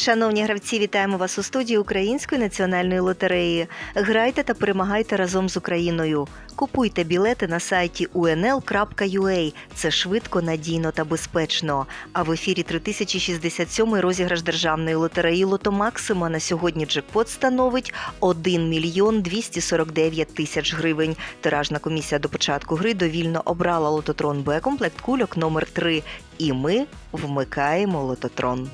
Шановні гравці, вітаємо вас у студії Української національної лотереї. Грайте та перемагайте разом з Україною. Купуйте білети на сайті unl.ua. Це швидко, надійно та безпечно. А в ефірі 3067 розіграш державної лотереї Лото Максима на сьогодні джекпот становить 1 мільйон 249 тисяч гривень. Тиражна комісія до початку гри довільно обрала лототрон Б комплект кульок номер 3 І ми вмикаємо лототрон.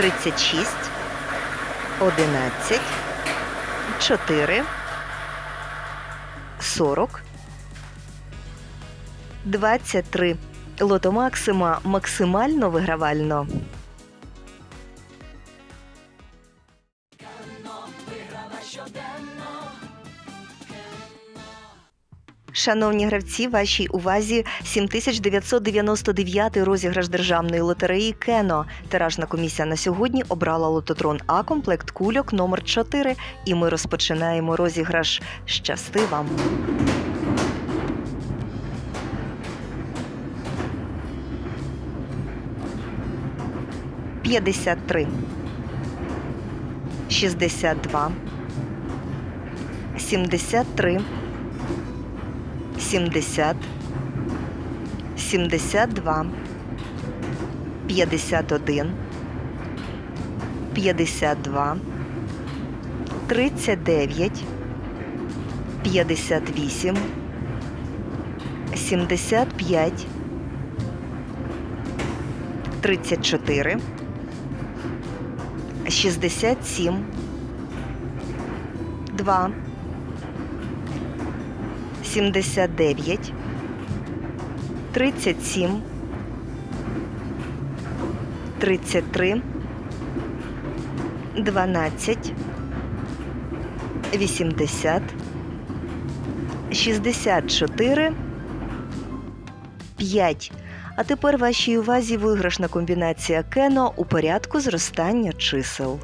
Тридцять шість, одинадцять, чотири, сорок, двадцять три. Лото Максима максимально вигравально. Шановні гравці, вашій увазі 7999 розіграш державної лотереї Кено. Тиражна комісія на сьогодні обрала лототрон А комплект кульок номер 4 І ми розпочинаємо розіграш. Щасти вам! П'ятдесят три. Шістдесят два. Сімдесят три. 70, 72, 51, 52, 39, 58, 75, 34, 67, 2, 79, 37, 33, 12, 80, 64, 5. А тепер вашій увазі виграшна комбінація Кено у порядку зростання чисел.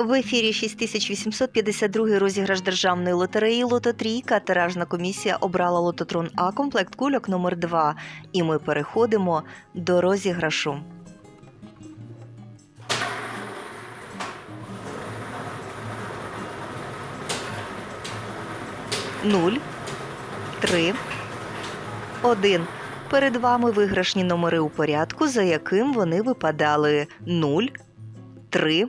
В ефірі 6852 розіграш державної лотереї Лото Трійка. Тиражна комісія обрала лототрон А комплект кульок номер 2 І ми переходимо до розіграшу. Нуль, три, один. Перед вами виграшні номери у порядку, за яким вони випадали 0, 3,